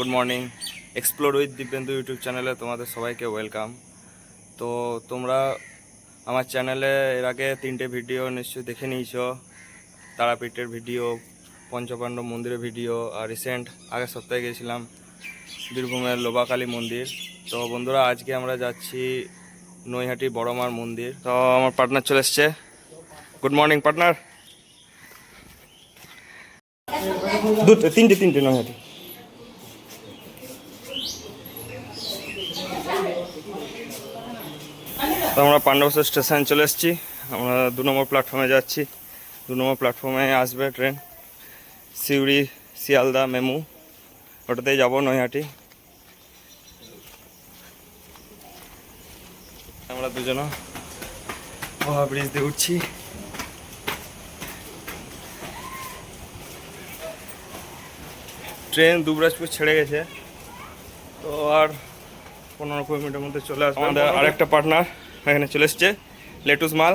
Good morning explore with Dibyendu YouTube চ্যানেলে তোমাদের সবাইকে ওয়েলকাম তো তোমরা আমার চ্যানেলে এর আগে তিনটে ভিডিও নিশ্চয়ই দেখে নিয়েছো। তারাপীঠের ভিডিও পঞ্চপাণ্ডব মন্দিরের ভিডিও আর রিসেন্ট আগের সপ্তাহে গেছিলাম বীরভূমের লোবাকালী মন্দির। তো বন্ধুরা, আজকে আমরা যাচ্ছি নৈহাটি বড়মার মন্দির। তো আমার পার্টনার চলে এসছে। গুড মর্নিং পার্টনার তিনটে তিনটে নৈহাটি। তো আমরা পাণ্ডবসর স্টেশন চলে এসেছি। আমরা দু নম্বর প্ল্যাটফর্মে যাচ্ছি। দু নম্বর প্ল্যাটফর্মে আসবে ট্রেন সিউড়ি, শিয়ালদা, মেমু। ওটাতেই যাব, নৈহাটি। আমরা দুজনে ব্রিজ দিয়ে উঠছি। ট্রেন দুবরাজপুর ছেড়ে গেছে। তো আর পনেরো কুড়ি মিনিটের মধ্যে চলে আসবে। আমাদের আরেকটা পার্টনার এখানে চলে এসছে লেটুস মাল।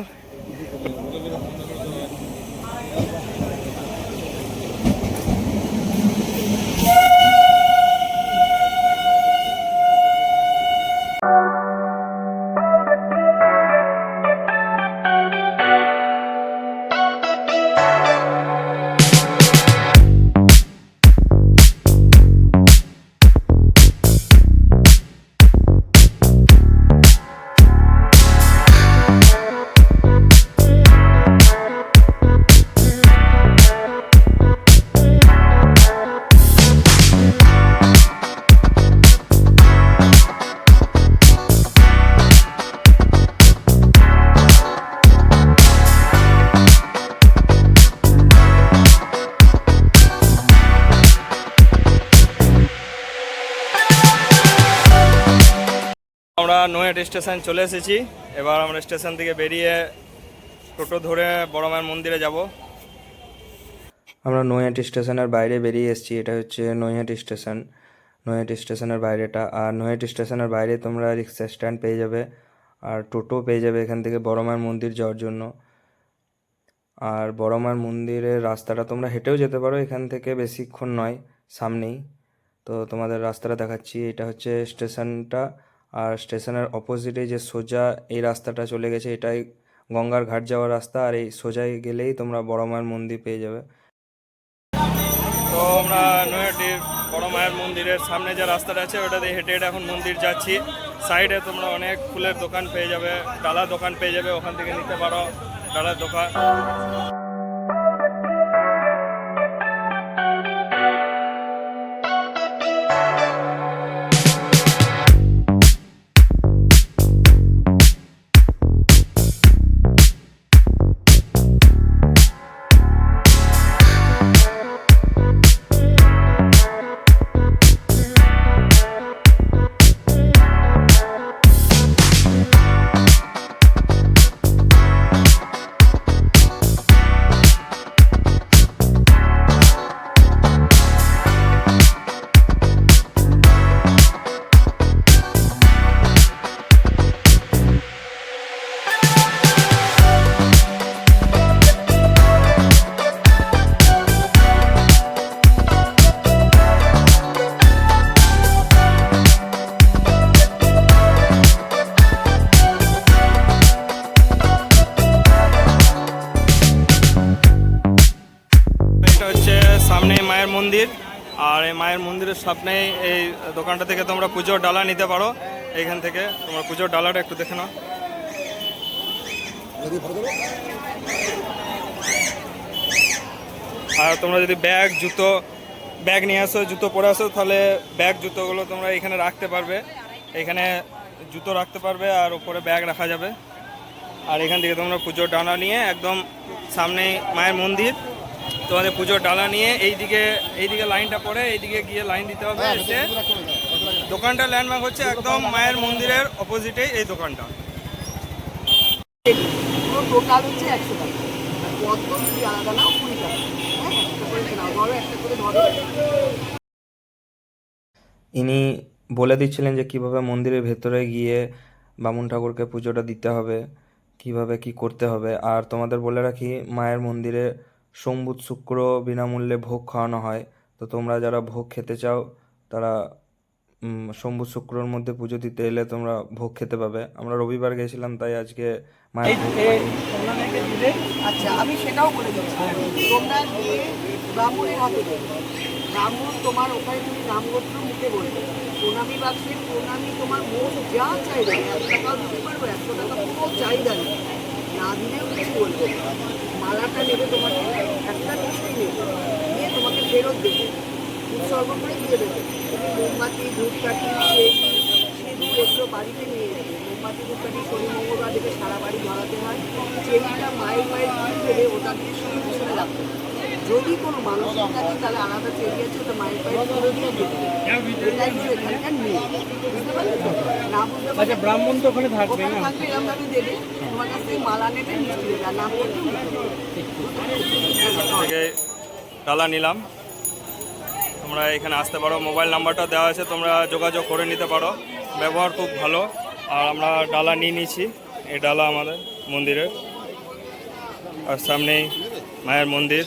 স্টেশন চলে এসেছি। এবার আমরা স্টেশন থেকে বেরিয়ে টোটো ধরে বড় মায়ের মন্দিরে যাব। আমরা নৈহাটি স্টেশনের বাইরে বেরিয়ে এসেছি। এটা হচ্ছে নৈহাটি স্টেশন। নৈহাটি স্টেশনের বাইরেটা। আর নৈহাটি স্টেশনের বাইরে তোমরা রিক্সা স্ট্যান্ড পেয়ে যাবে। আর টোটো পেয়ে যাবে এখান থেকে বড় মায়ের মন্দির যাওয়ার জন্য। আর বড় মায়ের মন্দিরের রাস্তাটা তোমরা হেঁটেও যেতে পারো। এখান থেকে বেশিক্ষণ নয়, সামনেই। তো তোমাদের রাস্তাটা দেখাচ্ছি। এটা হচ্ছে স্টেশনটা। আর স্টেশনের অপোজিটে যে সোজা এই রাস্তাটা চলে গেছে, এটাই গঙ্গার ঘাট যাওয়ার রাস্তা। আর এই সোজাই গেলেই তোমরা বড় মায়ের মন্দির পেয়ে যাবে। তো আমরা নয়াটির বড় মায়ের মন্দিরের সামনে যে রাস্তাটা আছে, ওটা দিয়ে হেঁটে হেঁটে এখন মন্দির যাচ্ছি। সাইডে তোমরা অনেক ফুলের দোকান পেয়ে যাবে ডালা দোকান পেয়ে যাবে, ওখান থেকে নিতে পারো ডালার দোকান। মন্দিরের সামনে এই দোকানটা থেকে তোমরা পুজোর ডালা নিতে পারো। এইখান থেকে তোমরা পুজোর ডালাটা একটু দেখে নাও। আর তোমরা যদি ব্যাগ, জুতো, ব্যাগ নিয়ে আসো, জুতো পরে আসো, তাহলে ব্যাগ, জুতোগুলো তোমরা এখানে রাখতে পারবে। এখানে জুতো রাখতে পারবে আর উপরে ব্যাগ রাখা যাবে। আর এখান থেকে তোমরা পুজোর ডানা নিয়ে একদম সামনে মায়ের মন্দির। তোমাদের পুজোর ডালা নিয়ে এইদিকে এইদিকে লাইনটা পড়ে এইদিকে গিয়ে লাইন দিতে হবে এসে। দোকানটা ল্যান্ডমার্ক হচ্ছে একদম মায়ের মন্দিরের অপোজিটে এই দোকানটা। টোটাল হচ্ছে একশো টাকা। পদ্ম যদি আলাদা নাও কুড়ি টাকা। হ্যাঁ একটা করে ধরো। ইনি বলে দিচ্ছিলেন যে কীভাবে মন্দিরের ভেতরে গিয়ে বামুন ঠাকুরকে পুজোটা দিতে হবে কীভাবে কি করতে হবে। আর তোমাদের বলে রাখি মায়ের মন্দিরে সোম বুধ শুক্র বিনামূল্যে ভোগ খাওয়ানো হয়। তো তোমরা যারা ভোগ খেতে চাও তারা শম্ভু শুক্রর মধ্যে পুজো দিতে এলে তোমরা ভোগ খেতে পাবে। আমরা রবিবার গেছিলাম তাই আজকে মায়ের আচ্ছা আমি সেটাও বলে দিচ্ছি তোমরা গিয়ে ব্রাহ্মণের হাতে ব্রাহ্মণ তোমার ওখানে তুমি নামগোত্র মুখে বলবে। প্রণামী বাক্সে প্রণামী তোমার মন যা এক টাকাও দিতে পারব একশো টাকা কোনো চাহিদা নেই। না দিলেও কিছু বলবে। মালাটা নেবে তোমাকে একটা কিছুই নেবে। নিয়ে তোমাকে ফেরত দেবে। উৎসর্গ করে দিয়ে দেবে। তুমি মোমবাতি ধূপকাঠি সিঁদুর এগুলো বাড়িতে নিয়ে যাবে। মোমবাতি ধূপকাঠি শনি মঙ্গলবার থেকে সারা বাড়ি ধরাতে হয়। চেরিটা মায়ের মায়ের ফুল দেবে ওটা দিয়ে শুধু পিছনে রাখতে। যদি কোনো মানসিক থাকে তাহলে আলাদা চেরি আছে ওটা মায়ের পায়ের ফুল দিয়ে দেবে। এটাই হলো এখানকার নিয়ম। বুঝতে পারলে না বুঝতে পারলে আচ্ছা ব্রাহ্মণ তো ওখানে থাকবে না। থাকবে এরকমভাবে দেবে। থেকে ডালা নিলাম। তোমরা এখানে আসতে পারো। মোবাইল নাম্বারটা দেওয়া আছে, তোমরা যোগাযোগ করে নিতে পারো। ব্যবহার খুব ভালো। আর আমরা ডালা নিয়ে নিয়েছি। এই ডালা আমাদের মন্দিরের। আর সামনেই মায়ের মন্দির।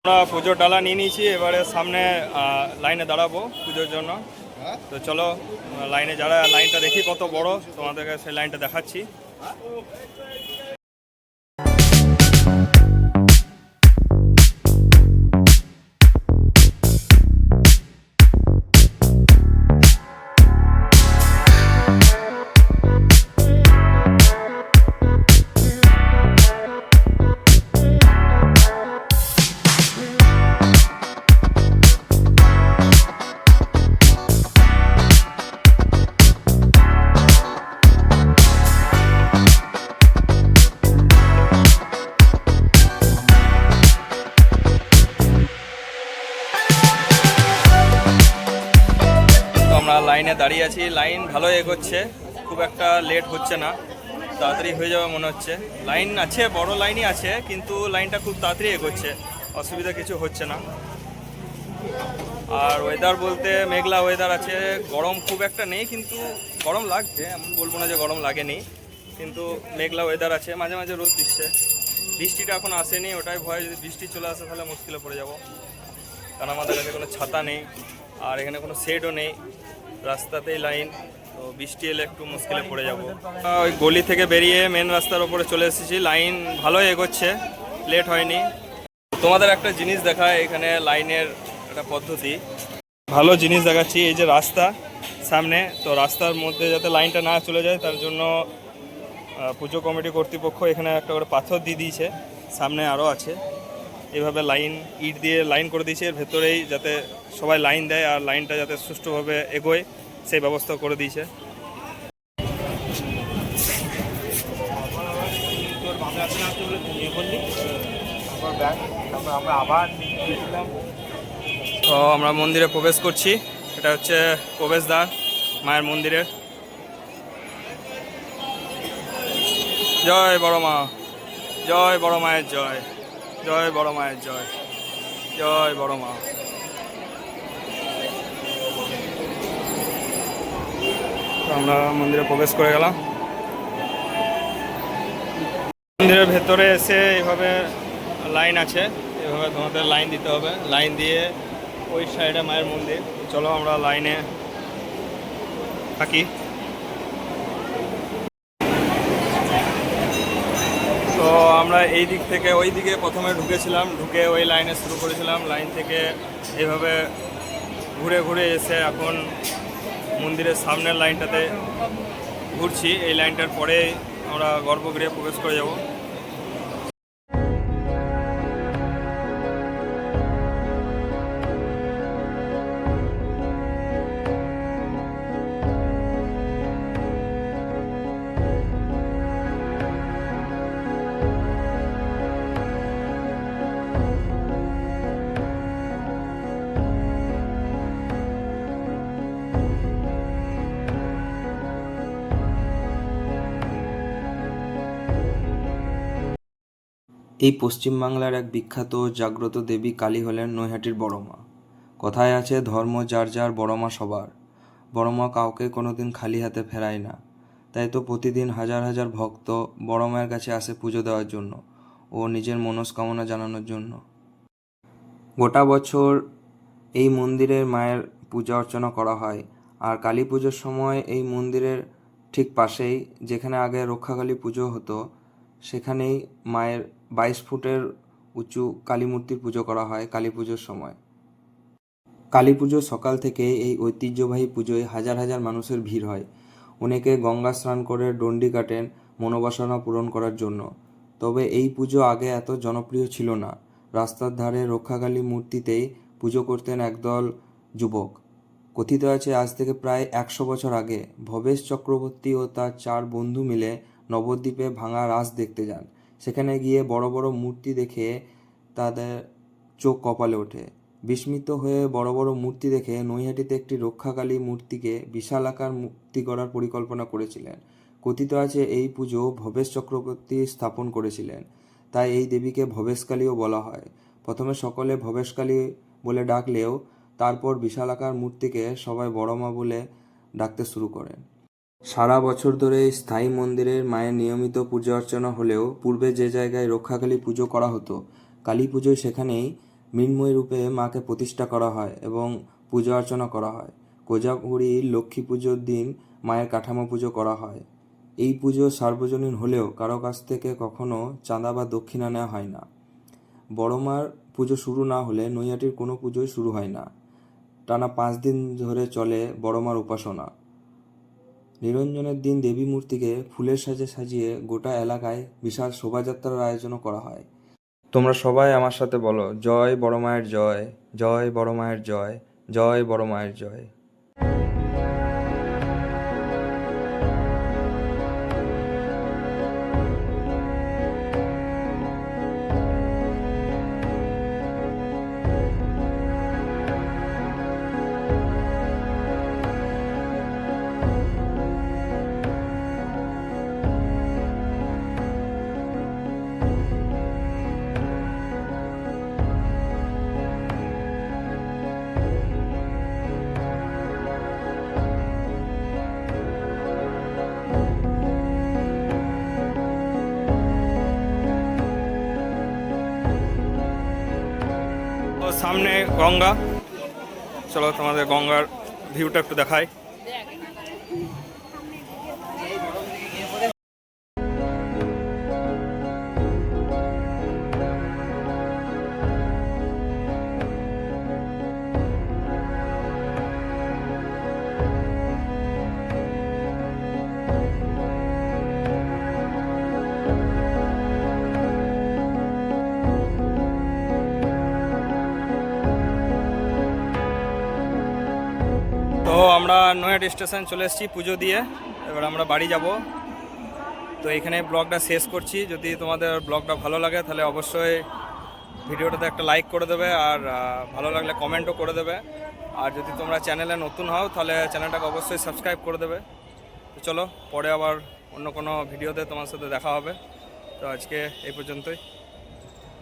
আমরা পুজোর ডালা নিয়ে নিয়েছি। এবারে সামনে লাইনে দাঁড়াবো পুজোর জন্য। তো চলো লাইনে যারা লাইনটা দেখি কত বড় তোমাদেরকে সেই লাইনটা দেখাচ্ছি। লাইনে দাঁড়িয়ে আছি। লাইন ভালো এগোচ্ছে। খুব একটা লেট হচ্ছে না। তাড়াতাড়ি হয়ে যাবে মনে হচ্ছে। লাইন আছে, বড় লাইনই আছে, কিন্তু লাইনটা খুব তাড়াতাড়ি এগোচ্ছে। অসুবিধা কিছু হচ্ছে না। আর ওয়েদার বলতে মেঘলা ওয়েদার আছে। গরম খুব একটা নেই, কিন্তু গরম লাগছে। এমন বলব না যে গরম লাগেনি। কিন্তু মেঘলা ওয়েদার আছে। মাঝে মাঝে রোদ দিচ্ছে। বৃষ্টিটা এখন আসেনি। ওটাই ভয় যদি বৃষ্টি চলে আসে, তাহলে মুশকিলে পড়ে যাব। কারণ আমাদের কাছে কোনো ছাতা নেই। আর এখানে কোনো শেডও নেই। রাস্তাতেই লাইন, তো বৃষ্টি এলে একটু মুশকিলে পড়ে যাব। ওই গলি থেকে বেরিয়ে মেন রাস্তার ওপরে চলে এসেছি। লাইন ভালোই এগোচ্ছে লেট হয়নি। তোমাদের একটা জিনিস দেখায়, এখানে লাইনের একটা পদ্ধতি। ভালো জিনিস দেখাচ্ছি, এই যে রাস্তা সামনে, তো রাস্তার মধ্যে যাতে লাইনটা না চলে যায়, তার জন্য পুজো কমিটি কর্তৃপক্ষ এখানে একটা করে পাথর দিয়ে দিয়েছে। সামনে আরও আছে। এভাবে লাইন ইট দিয়ে লাইন করে দিয়েছে। এর ভেতরেই যাতে সবাই লাইন দেয় আর লাইনটা যাতে সুষ্ঠুভাবে এগোয়, সেই ব্যবস্থা করে দিয়েছে। তো আমরা মন্দিরে প্রবেশ করছি। এটা হচ্ছে প্রবেশদ্বার, মায়ের মন্দিরের। জয় বড় মা, জয় বড় মায়ের জয়। জয় বড় মায়ের জয়। জয় বড় মা। আমরা মন্দিরে প্রবেশ করে গেলাম। মন্দিরের ভেতরে এসে এইভাবে লাইন আছে। এভাবে তোমাদের লাইন দিতে হবে। লাইন দিয়ে ওই সাইডে মায়ের মন্দির। চলো আমরা লাইনে থাকি তো আমরা এই দিক থেকে ওই দিকে প্রথমে ঢুকেছিলাম, ঢুকে ওই লাইনে শুরু করেছিলাম। লাইন থেকে এভাবে ঘুরে ঘুরে এসে এখন মন্দিরের সামনের লাইনটাতে ঘুরছি। এই লাইনটার পরে আমরা গর্ভগৃহে প্রবেশ করে যাব। এই পশ্চিমবাংলার এক বিখ্যাত জাগ্রত দেবী কালী হলেন নৈহাটির বড় মা কথায় আছে, ধর্ম যার যার বড় মা সবার। বড় মা কাউকে কোনোদিন খালি হাতে ফেরায় না। তাই তো প্রতিদিন হাজার হাজার ভক্ত বড় মায়ের কাছে আসে পুজো দেওয়ার জন্য ও নিজের মনস্কামনা জানানোর জন্য। গোটা বছর এই মন্দিরের মায়ের পূজা অর্চনা করা হয় আর কালী পুজোর সময় এই মন্দিরের ঠিক পাশেই, যেখানে আগে রক্ষাকালী পুজো হতো, সেখানেই মায়ের বাইশ ফুটের উঁচু কালী মূর্তির পুজো করা হয় কালী পুজোর সময়। কালী পুজোর সকাল থেকে এই ঐতিহ্যবাহী পুজোয় হাজার হাজার মানুষের ভিড় হয়। অনেকে গঙ্গা স্নান করে ডন্ডি কাটেন, মনোবাসনা পূরণ করার জন্য। তবে এই পুজো আগে এত জনপ্রিয় ছিল না। রাস্তার ধারে রক্ষাকালী মূর্তিতেই পুজো করতেন একদল যুবক। কথিত আছে, আজ থেকে প্রায় একশো বছর আগে ভবেশ চক্রবর্তী ও তার চার বন্ধু মিলে নবদ্বীপে ভাঙা রাস দেখতে যান। সেখানে গিয়ে বড় বড় মূর্তি দেখে তাদের চোখ কপালে ওঠে। বিস্মিত হয়ে বড় বড় মূর্তি দেখে নৈহাটিতে একটি রক্ষাকালী মূর্তিকে বিশাল আকার মূর্তি করার পরিকল্পনা করেছিলেন। কথিত আছে, এই পুজো ভবেশ চক্রবর্তী স্থাপন করেছিলেন। তাই এই দেবীকে ভবেশকালীও বলা হয়। প্রথমে সকলে ভবেশকালী বলে ডাকলেও তারপর বিশালাকার মূর্তিকে সবাই বড়মা বলে ডাকতে শুরু করেন। সারা বছর ধরে এই স্থায়ী মন্দিরের মায়ের নিয়মিত পূজা অর্চনা হলেও পূর্বে যে জায়গায় রক্ষাকালী পুজো করা হতো, কালী পুজোয় সেখানেই মৃন্ময় রূপে মাকে প্রতিষ্ঠা করা হয় এবং পূজা অর্চনা করা হয়। কোজাগুড়ি লক্ষ্মী পুজোর দিন মায়ের কাঠামো পুজো করা হয়। এই পুজো সার্বজনীন হলেও কারও কাছ থেকে কখনো চাঁদা বা দক্ষিণা নেওয়া হয় না। বড়মার পুজো শুরু না হলে নৈয়াটির কোনো পুজোই শুরু হয় না। টানা পাঁচ দিন ধরে চলে বড়মার উপাসনা। নিরঞ্জনের দিন দেবী মূর্তিকে ফুলের সাজে সাজিয়ে গোটা এলাকায় বিশাল শোভাযাত্রার আয়োজনও করা হয়। তোমরা সবাই আমার সাথে বলো, জয় বড় মায়ের জয় জয় বড় মায়ের জয় জয় বড় মায়ের জয়। সামনে গঙ্গা। চলো তোমাদের গঙ্গার ভিউটা একটু দেখাই। তো আমরা নয়াট স্টেশন চলে এসেছি পুজো দিয়ে। এবার আমরা বাড়ি যাব। তো এখানে ব্লগটা শেষ করছি। যদি তোমাদের ব্লগটা ভালো লাগে, তাহলে অবশ্যই ভিডিওটাতে একটা লাইক করে দেবে আর ভালো লাগলে কমেন্টও করে দেবে। আর যদি তোমরা চ্যানেলে নতুন হও, তাহলে চ্যানেলটাকে অবশ্যই সাবস্ক্রাইব করে দেবে। তো চলো, পরে আবার অন্য কোনো ভিডিওতে তোমার সাথে দেখা হবে। তো আজকে এই পর্যন্তই।